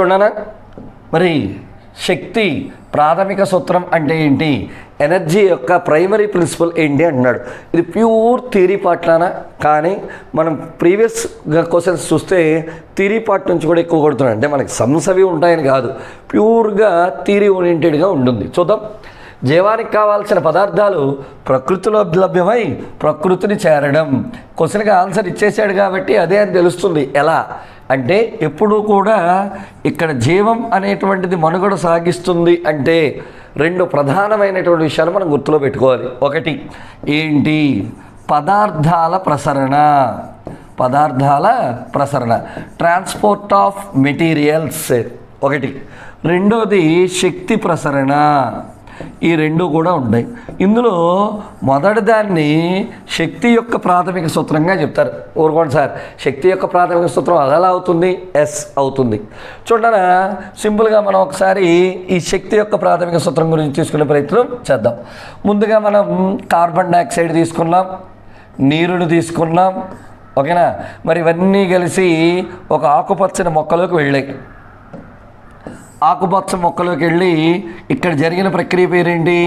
చూడనా? మరి శక్తి ప్రాథమిక సూత్రం అంటే ఏంటి? ఎనర్జీ యొక్క ప్రైమరీ ప్రిన్సిపల్ ఏంటి అంటున్నాడు. ఇది ప్యూర్ థియరీ పార్ట్లానా కానీ మనం ప్రీవియస్గా క్వశ్చన్స్ చూస్తే థియరీ పార్ట్ నుంచి కూడా ఎక్కువ కొడుతున్నాడు. అంటే మనకి సమ్స్ అవి ఉంటాయని కాదు. ప్యూర్గా థియరీ ఓరియంటెడ్గా ఉంటుంది. చూద్దాం. జీవానికి కావాల్సిన పదార్థాలు ప్రకృతిలో లభ్యమై ప్రకృతిని చేరడం. క్వశ్చన్కి ఆన్సర్ ఇచ్చేసాడు కాబట్టి అదే అని తెలుస్తుంది. ఎలా? అంటే ఎప్పుడూ కూడా ఇక్కడ జీవం అనేటువంటిది మనుగడ సాగిస్తుంది అంటే రెండు ప్రధానమైనటువంటి విషయాలు మనం గుర్తులో పెట్టుకోవాలి. ఒకటి ఏంటి? పదార్థాల ప్రసరణ. పదార్థాల ప్రసరణ. Transport of materials. ఒకటి. రెండోది శక్తి ప్రసరణ. ఈ రెండు కూడా ఉన్నాయి ఇందులో మొదటి దాన్ని శక్తి యొక్క ప్రాథమిక సూత్రంగా చెప్తారు. ఊరుకోండి సార్. శక్తి యొక్క ప్రాథమిక సూత్రం అది ఎలా అవుతుంది? ఎస్ అవుతుంది. చూడనా సింపుల్గా మనం ఒకసారి ఈ శక్తి యొక్క ప్రాథమిక సూత్రం గురించి తీసుకునే ప్రయత్నం చేద్దాం. ముందుగా మనం కార్బన్ డైఆక్సైడ్ తీసుకున్నాం నీరుని తీసుకున్నాం ఓకేనా? మరి ఇవన్నీ కలిసి ఒక ఆకుపచ్చని మొక్కలోకి వెళ్ళాయి. ఆకుపచ్చ మొక్కలోకి వెళ్ళి ఇక్కడ జరిగిన ప్రక్రియ పేరేంటి?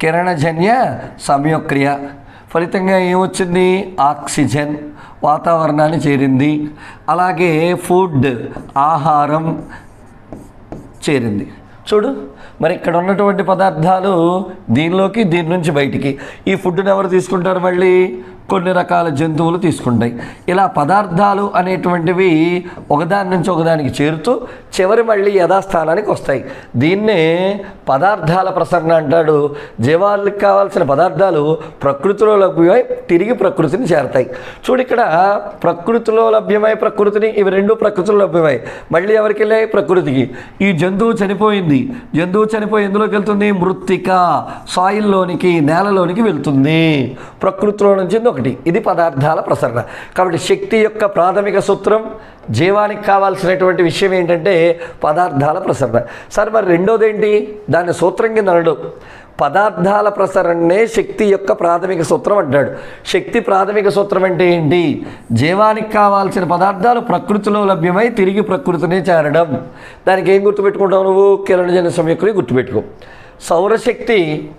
కిరణజన్య సంయోక్రియ ఫలితంగా ఏమొచ్చింది? ఆక్సిజన్ వాతావరణాన్ని చేరింది. అలాగే ఫుడ్ ఆహారం చేరింది. చూడు మరి ఇక్కడ ఉన్నటువంటి పదార్థాలు దీనిలోకి దీని నుంచి బయటికి. ఈ ఫుడ్ని ఎవరు తీసుకుంటారు మళ్ళీ? కొన్ని రకాల జంతువులు తీసుకుంటాయి. ఇలా పదార్థాలు అనేటువంటివి ఒకదాని నుంచి ఒకదానికి చేరుతూ చివరి మళ్ళీ యథాస్థానానికి వస్తాయి. దీన్నే పదార్థాల ప్రసరణ అంటాడు. జీవాలకు కావాల్సిన పదార్థాలు ప్రకృతిలో లభ్యమై తిరిగి ప్రకృతిని చేరతాయి. చూడు ఇక్కడ ప్రకృతిలో లభ్యమై ప్రకృతిని ఇవి రెండు ప్రకృతిలో లభ్యమై. మళ్ళీ ఎవరికి వెళ్ళాయి? ప్రకృతికి. ఈ జంతువు చనిపోయింది. జంతువు చనిపోయి ఎందులోకి వెళ్తుంది? మృత్తిక సాయిల్లోనికి నేలలోనికి వెళ్తుంది. ప్రకృతిలో నుంచి ఒకటి. ఇది పదార్థాల ప్రసరణ. కాబట్టి శక్తి యొక్క ప్రాథమిక సూత్రం జీవానికి కావాల్సినటువంటి విషయం ఏంటంటే పదార్థాల ప్రసరణ. సరే మరి రెండోది ఏంటి దాని సూత్రం కింద అనడు పదార్థాల ప్రసరణనే శక్తి యొక్క ప్రాథమిక సూత్రం అంటాడు శక్తి ప్రాథమిక సూత్రం అంటే ఏంటి? జీవానికి కావాల్సిన పదార్థాలు ప్రకృతిలో లభ్యమై తిరిగి ప్రకృతిని చేరడం. దానికి ఏం గుర్తుపెట్టుకుంటావు నువ్వు? కిరణజన సమయకుని గుర్తుపెట్టుకో. సౌరశక్తి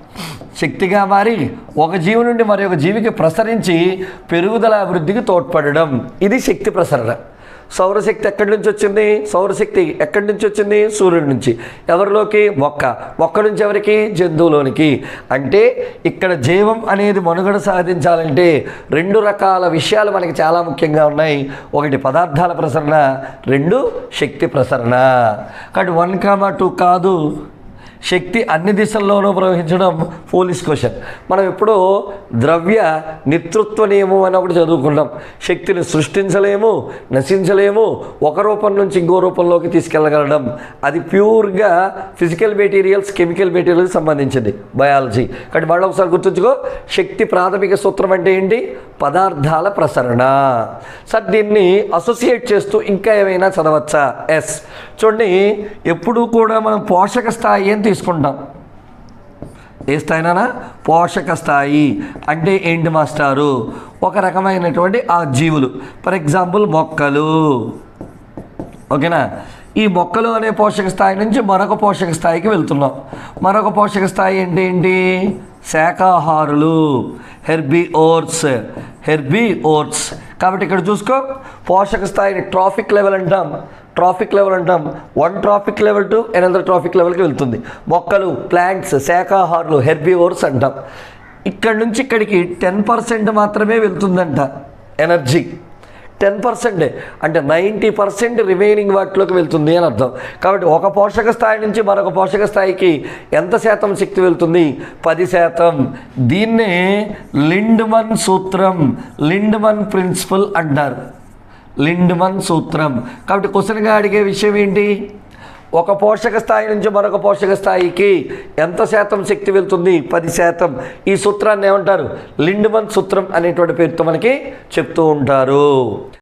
శక్తిగా మారి ఒక జీవి నుండి మరొక జీవికి ప్రసరించి పెరుగుదల అభివృద్ధికి తోడ్పడడం. ఇది శక్తి ప్రసరణ. సౌరశక్తి ఎక్కడి నుంచి వచ్చింది? సౌరశక్తి ఎక్కడి నుంచి వచ్చింది? సూర్యుడి నుంచి. ఎవరిలోకి? మొక్క. మొక్క నుంచి ఎవరికి? జంతువులోనికి. అంటే ఇక్కడ జీవం అనేది మనుగడ సాధించాలంటే రెండు రకాల విషయాలు మనకి చాలా ముఖ్యంగా ఉన్నాయి. ఒకటి పదార్థాల ప్రసరణ రెండు శక్తి ప్రసరణ. కాబట్టి వన్ కామా టూ కాదు. శక్తి అన్ని దిశల్లోనూ ప్రవహించడం పోలీస్ క్వశ్చన్ మనం ఎప్పుడూ ద్రవ్య నితృత్వ నియమం అని ఒకటి చదువుకున్నాం శక్తిని సృష్టించలేము నశించలేము ఒక రూపం నుంచి ఇంకో రూపంలోకి తీసుకెళ్ళగలడం. అది ప్యూర్గా ఫిజికల్ మెటీరియల్స్ కెమికల్ మెటీరియల్స్ సంబంధించింది బయాలజీ కాబట్టి మళ్ళీ ఒకసారి గుర్తుంచుకో శక్తి ప్రాథమిక సూత్రం అంటే ఏంటి? పదార్థాల ప్రసరణ. సార్ దీన్ని అసోసియేట్ చేస్తూ ఇంకా ఏమైనా చదవచ్చా? ఎస్ చూడండి ఎప్పుడూ కూడా మనం పోషక స్థాయి అని తీసుకుంటాం. ఏ స్థాయినా పోషక స్థాయి. అంటే ఏంటి మాస్టారు? ఒక రకమైనటువంటి ఆ జీవులు. ఫర్ ఎగ్జాంపుల్ మొక్కలు. ఓకేనా? ఈ మొక్కలు అనే పోషక స్థాయి నుంచి మరొక పోషక స్థాయికి వెళ్తున్నాం. మరొక పోషక స్థాయి ఏంటి ఏంటి? శాకాహారులు హెర్బీ ఓట్స్. Herbivores. కాబట్టి ఇక్కడ చూసుకో పోషక స్థాయిని ట్రాఫిక్ లెవెల్ అంటాం. ట్రాఫిక్ లెవెల్ అంటాం. One trophic level to another trophic లెవెల్కి వెళ్తుంది. మొక్కలు ప్లాంట్స్ శాఖాహారులు హెర్బీ అంటాం. ఇక్కడ నుంచి ఇక్కడికి టెన్ పర్సెంట్ మాత్రమే వెళ్తుందంట ఎనర్జీ. టెన్ పర్సెంటే అంటే నైంటీ పర్సెంట్ రిమైనింగ్ వాటిలోకి వెళ్తుంది అని అర్థం. కాబట్టి ఒక పోషక స్థాయి నుంచి మరొక పోషక స్థాయికి ఎంత శాతం శక్తి వెళ్తుంది? పది శాతం. దీన్నే లిండ్మన్ సూత్రం లిండ్మన్ ప్రిన్సిపల్ అంటారు. లిండ్మన్ సూత్రం. కాబట్టి క్వశ్చన్గా అడిగే విషయం ఏంటి? ఒక పోషక స్థాయి నుంచి మరొక పోషక స్థాయికి ఎంత శాతం శక్తి వెళ్తుంది? పది శాతం. ఈ సూత్రాన్ని ఏమంటారు? లిండ్మన్ సూత్రం అనేటువంటి పేరుతో మనకి చెప్తూ ఉంటారు.